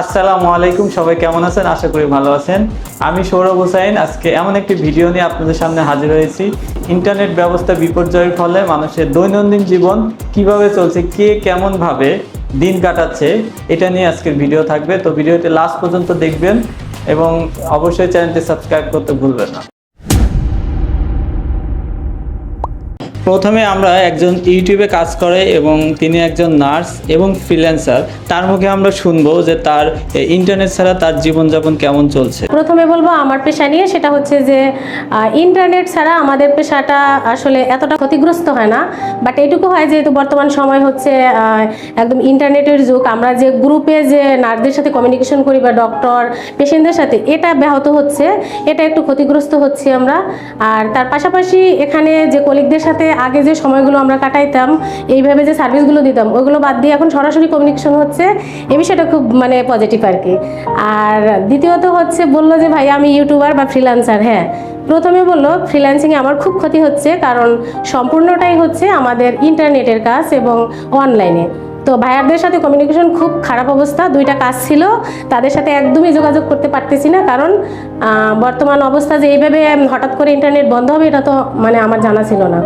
আসসালামু আলাইকুম, সবাই কেমন আছেন? আশা করি ভালো আছেন। আমি সৌরভ হোসাইন। আজকে এমন একটি ভিডিও নিয়ে আপনাদের সামনে হাজির হয়েছি। ইন্টারনেট ব্যবস্থা বিপর্যয়ের ফলে মানুষের দৈনন্দিন জীবন কীভাবে চলছে, কে কেমনভাবে দিন কাটাচ্ছে, এটা নিয়ে আজকের ভিডিও থাকবে। তো ভিডিওটি লাস্ট পর্যন্ত দেখবেন এবং অবশ্যই চ্যানেলটি সাবস্ক্রাইব করতে ভুলবেন না। প্রথমে আমরা একজন ইউটিউবে কাজ করে এবং তিনি একজন নার্স এবং ফ্রিল্যান্সার। তার মুখে আমরা শুনব যে তার ইন্টারনেট ছাড়া তার জীবনযাপন কেমন চলছে। প্রথমে বলব আমার পেশা নিয়ে, সেটা হচ্ছে যে ইন্টারনেট ছাড়া আমাদের পেশাটা আসলে এতটা ক্ষতিগ্রস্ত হয় না। বাট এটুকু হয় যেহেতু বর্তমান সময় হচ্ছে একদম ইন্টারনেটের যুগ, আমরা যে গ্রুপে যে নার্সদের সাথে কমিউনিকেশন করি বা ডক্টর পেশেন্টদের সাথে, এটা ব্যাহত হচ্ছে, এটা একটু ক্ষতিগ্রস্ত হচ্ছি আমরা। আর তার পাশাপাশি এখানে যে কলিগদের সাথে আগে যে সময়গুলো আমরা কাটাইতাম, এইভাবে যে সার্ভিসগুলো দিতাম ওইগুলো বাদ দিয়ে এখন সরাসরি কমিউনিকেশন হচ্ছে এই বিষয়টা খুব মানে পজিটিভ আর কি। আর দ্বিতীয়ত হচ্ছে বলল যে, ভাই, আমি ইউটিউবার বা ফ্রিলান্সার হ্যাঁ। প্রথমে বলল ফ্রিল্যান্সিংয়ে আমার খুব ক্ষতি হচ্ছে, কারণ সম্পূর্ণটাই হচ্ছে আমাদের ইন্টারনেটের কাজ এবং অনলাইনে তো ভাইয়ারদের সাথে কমিউনিকেশন খুব খারাপ অবস্থা, দুইটা কাজ ছিল। তাদের সাথে একদমই যোগাযোগ করতে পারতেছি না, কারণ বর্তমান অবস্থা যে এইভাবে হঠাৎ করে ইন্টারনেট বন্ধ হবে, এটা তো মানে আমার জানা ছিল না।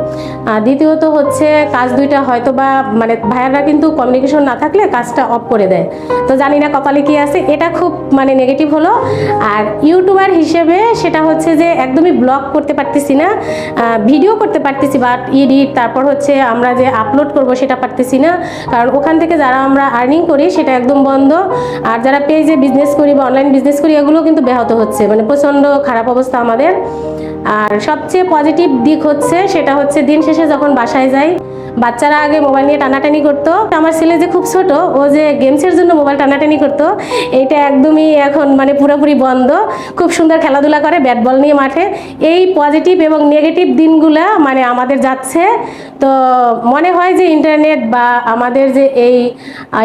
দ্বিতীয়ত হচ্ছে, কাজ দুইটা হয়তো বা মানে ভাইয়াররা কিন্তু কমিউনিকেশন না থাকলে কাজটা অফ করে দেয়। তো জানি না কপালে কী আছে, এটা খুব মানে নেগেটিভ হলো। আর ইউটিউবার হিসেবে সেটা হচ্ছে যে একদমই ব্লগ করতে পারতেছি না ভিডিও করতে পারতেছি বাট এডিট তারপর হচ্ছে আমরা যে আপলোড করব সেটা পারতেছি না। কারণ ওখান থেকে যারা আমরা আর্নিং করি, সেটা একদম বন্ধ। আর যারা পেজে বিজনেস করি বা অনলাইন বিজনেস করি এগুলো কিন্তু ব্যাহত হচ্ছে। মানে প্রচণ্ড খারাপ অবস্থা আমাদের। আর সবচেয়ে পজিটিভ দিক হচ্ছে, সেটা হচ্ছে দিন শেষে যখন বাসায় যাই বাচ্চারা আগে মোবাইল নিয়ে টানাটানি করতো। আমার ছেলে যে খুব ছোট ও যে গেমসের জন্য মোবাইল টানাটানি করতো এইটা একদমই এখন মানে পুরোপুরি বন্ধ। খুব সুন্দর খেলাধুলা করে ব্যাট বল নিয়ে মাঠে। এই পজিটিভ এবং নেগেটিভ দিনগুলো মানে আমাদের যাচ্ছে। তো মনে হয় যে ইন্টারনেট বা আমাদের যে এই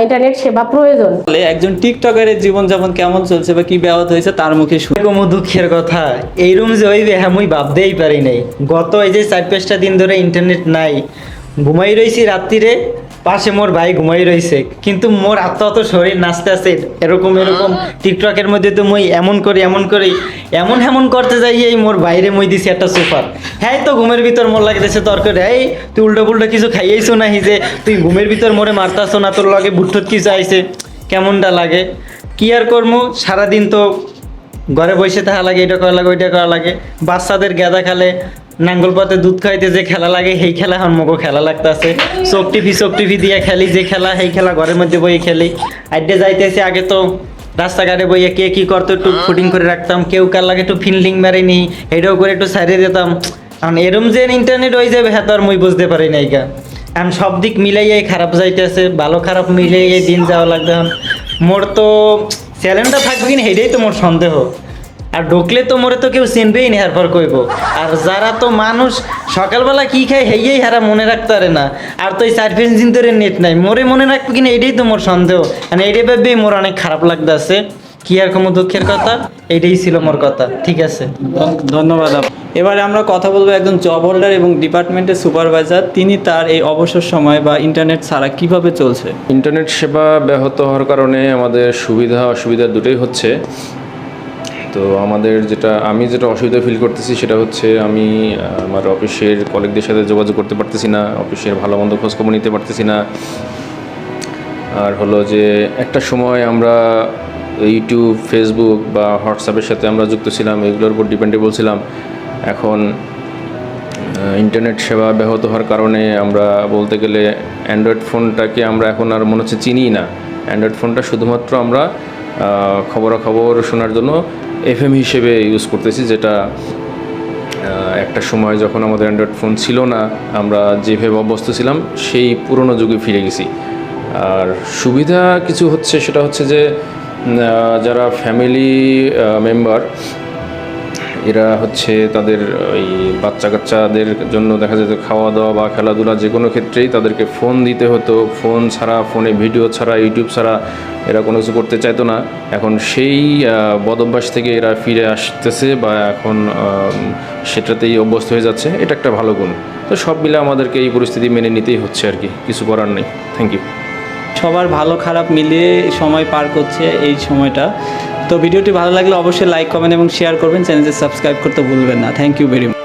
ইন্টারনেট সেবা প্রয়োজন। একজন টিকটকারের জীবনযাপন কেমন চলছে বা কি ব্যাহত হয়েছে তার মুখে শুনি। দুঃখের কথা এইরকম যে হইবে হ্যাঁ মুই ভাবতেই পারি নাই। গত এই যে চার পাঁচটা দিন ধরে ইন্টারনেট নাই ঘুমাই রইছি রাত্রিরে পাশে মোর ভাই ঘুমাই রইছে কিন্তু মোর আত্ম অত শরীর নাচতে আছে এরকম এরকম টিকটকের মধ্যে তো মই এমন করি এমন করি এমন এমন করতে যাই এই মোর বাইরে মই দিছি একটা সুপার হ্যাঁ তো ঘুমের ভিতর মোর লাগতেছে তর্ক এই তুই উল্টো পুল্টো কিছু খাইয়েছো নাহি যে তুই ঘুমের ভিতর মোরে মারতাছো না তোর লগে বুট্টুত কিছু আইছে। কেমনটা লাগে? কি আর করব সারাদিন তো ঘরে বসে থাকা লাগে এটা করা লাগে ওইটা করা লাগে। বাচ্চাদের গেদা খেলে নাঙ্গল পাতে দুধ খাইতে যে খেলা লাগে, সেই খেলা এখন মগো খেলা লাগতেছে। চোখ টিভি চোখ টিভি দিয়ে খেলি, যে খেলা, সেই খেলা ঘরের মধ্যে বই খেলি। আড্ডে যাইতেছে, আগে তো রাস্তাঘাটে বইয়ে কে কি করতো, একটু ফুটিং করে রাখতাম। কেউ কার লাগে একটু ফিল্ডিং মারিনি এটাও করে একটু সারিয়ে দিতাম। কারণ এরম যে ইন্টারনেট হয়ে যাবে হ্যাঁ তো আর মুই বুঝতে পারি নাই গা। এখন সব দিক মিলাইয়াই খারাপ যাইতেছে, ভালো খারাপ মিলাইয়াই দিন যাওয়া লাগবে এখন। মোর তো, চ্যালেঞ্জটা থাকবে কিনা সেটাই তো মোর সন্দেহ। আর ঢুকলে তো মোরে তো কেউ চিনবেই না এরপর কইব। আর যারা তো মানুষ সকালবেলা কি খায় হেয়েই হারা মনে রাখতে পারে না। আর তো এই পাঁচ দিন ধরে নেট নাই মোরে মনে রাখবে কিনা এটাই তো মোর সন্দেহ। মানে এইটাই ভেবেই মোর অনেক খারাপ লাগতেছে। কি আর কোনো দুঃখের কথা? এইটাই ছিল মোর কথা ঠিক আছে। ধন্যবাদ এবারে আমরা কথা বলব একজন জব হোল্ডার এবং ডিপার্টমেন্টের সুপারভাইজার তিনি তার এই অবসর সময় বা ইন্টারনেট ছাড়া কীভাবে চলছে? ইন্টারনেট সেবা ব্যাহত হওয়ার কারণে আমাদের সুবিধা অসুবিধা দুটোই হচ্ছে। তো আমাদের যেটা, আমি যেটা অসুবিধা ফিল করতেছি সেটা হচ্ছে আমি, আমার অফিসের কলিগদের সাথে যোগাযোগ করতে পারতেছি না, অফিসের ভালো মন্দ খোঁজখবর নিতে পারতেছি না। আর হলো যে একটা সময় আমরা ইউটিউব ফেসবুক বা হোয়াটসঅ্যাপের সাথে আমরা যুক্ত ছিলাম, এগুলোর উপর ডিপেন্ডেবল ছিলাম। এখন ইন্টারনেট সেবা ব্যাহত হওয়ার কারণে আমরা বলতে গেলে অ্যান্ড্রয়েড ফোনটাকে আমরা এখন আর মনে হচ্ছে চিনি না। অ্যান্ড্রয়েড ফোনটা শুধুমাত্র আমরা খবরাখবর শোনার জন্য এফএম হিসেবে ইউজ করতেছি, যেটা একটা সময় যখন আমাদের অ্যান্ড্রয়েড ফোন ছিল না, আমরা যেভাবে অভ্যস্ত ছিলাম, সেই পুরনো যুগে ফিরে গেছি। আর সুবিধা কিছু হচ্ছে, সেটা হচ্ছে যে যারা ফ্যামিলি মেম্বার এরা হচ্ছে তাদের ওই বাচ্চা কাচ্চাদের জন্য দেখা যেত খাওয়া দাওয়া বা খেলাধুলা যে কোনো ক্ষেত্রেই তাদেরকে ফোন দিতে হতো। ফোন ছাড়া ফোনে ভিডিও ছাড়া ইউটিউব ছাড়া এরা কোনো কিছু করতে চাইতো না। এখন সেই বদভ্যাস থেকে এরা ফিরে আসতেছে বা এখন সেটাতেই অভ্যস্ত হয়ে যাচ্ছে। এটা একটা ভালো গুণ। তো সব মিলে আমাদেরকে এই পরিস্থিতি মেনে নিতেই হচ্ছে আর কি। কিছু করার নেই। থ্যাংক ইউ সবার ভালো খারাপ মিলিয়ে সময় পার করছে এই সময়টা। তো ভিডিওটি ভালো লাগলে অবশ্যই লাইক কমেন্ট এবং শেয়ার করবেন। চ্যানেলটি সাবস্ক্রাইব করতে ভুলবেন না। Thank you very much